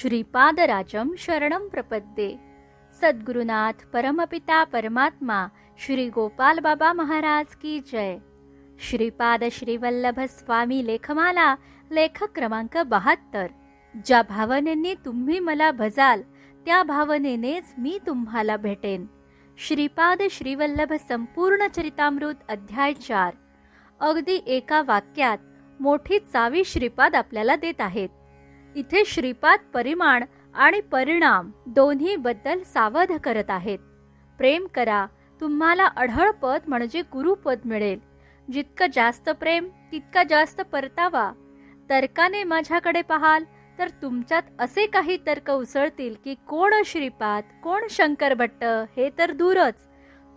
श्रीपादराजम शरणम प्रपद्ये. सद्गुरुनाथ परमपिता परमात्मा श्री गोपाल बाबा महाराज की जय. श्रीपाद श्रीवल्लभ स्वामी लेखमाला लेखक क्रमांक बहात्तर. ज्या भावनेने तुम्ही मला भजाल त्या भावनेनेच मी तुम्हाला भेटेन. श्रीपाद श्रीवल्लभ संपूर्ण चरितामृत अध्याय चार. अगदी एका वाक्यात मोठी चावी श्रीपाद आपल्याला देत आहेत. इथे श्रीपाद परिमाण आणि परिणाम दोन्ही बद्दल सावध करत आहेत. प्रेम करा तुम्हाला अढळ पद म्हणजे गुरुपद मिळेल. जितकं जास्त प्रेम तितका जास्त परतावा. तर्काने माझ्याकडे पाहाल तर तुमच्यात असे काही तर्क उसळतील की कोण श्रीपाद कोण शंकर भट्ट हे तर दूरच.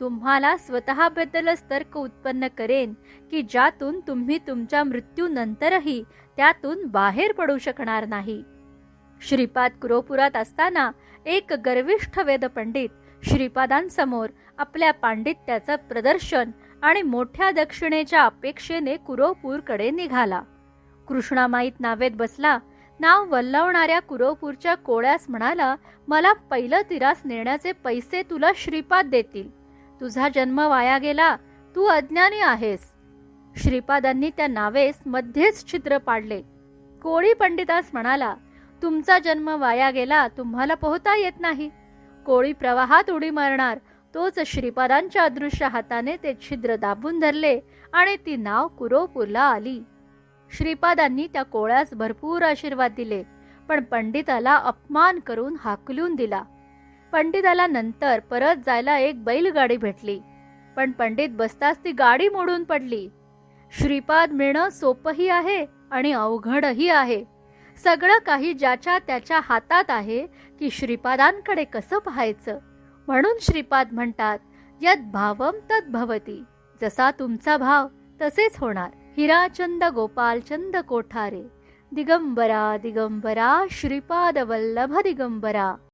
तुम्हाला स्वतःबद्दलच तर्क उत्पन्न करेन की ज्यातून तुम्ही तुमच्या मृत्यूनंतरही त्यातून बाहेर पडू शकणार नाही. श्रीपाद कुरोपुरात असताना एक गर्विष्ठ वेदपंडित श्रीपादांसमोर आपल्या पांडित्याचं प्रदर्शन आणि मोठ्या दक्षिणेच्या अपेक्षेने कुरोपूरकडे निघाला. कृष्णामाईत नावेत बसला नाव वल्लवणाऱ्या कुरोपूरच्या कोळ्यास म्हणाला मला पहिलं तिरास नेण्याचे पैसे तुला श्रीपाद देतील. तुझा जन्म वाया गेला तू अज्ञानी आहेस. श्रीपादांनी त्या नावेस मध्येच छिद्र पाडले. कोळी पंडितास म्हणाला तुमचा जन्म वाया गेला तुम्हाला पोहता येत नाही. कोळी प्रवाहात उडी मारणार तोच श्रीपादांच्या अदृश्य हाताने ते छिद्र दाबून धरले आणि ती नाव कुरोपूरला आली. श्रीपादांनी त्या कोळ्यास भरपूर आशीर्वाद दिले पण पंडिताला अपमान करून हाकलून दिला. पंडिताला नंतर परत जायला एक बैलगाडी भेटली. पण पंडित बसताच ती गाडी मोडून पडली. श्रीपाद मिळणं सोपंही आहे आणि अवघडही आहे. सगळं काही ज्याच्या त्याच्या हातात आहे की श्रीपादांकडे कसं पाहायचं? म्हणून श्रीपाद म्हणतात यद भावम तद भवती. जसा तुमचा भाव तसेच होणार. हिराचंद गोपालचंद कोठारे. दिगंबरा दिगंबरा श्रीपाद वल्लभ दिगंबरा.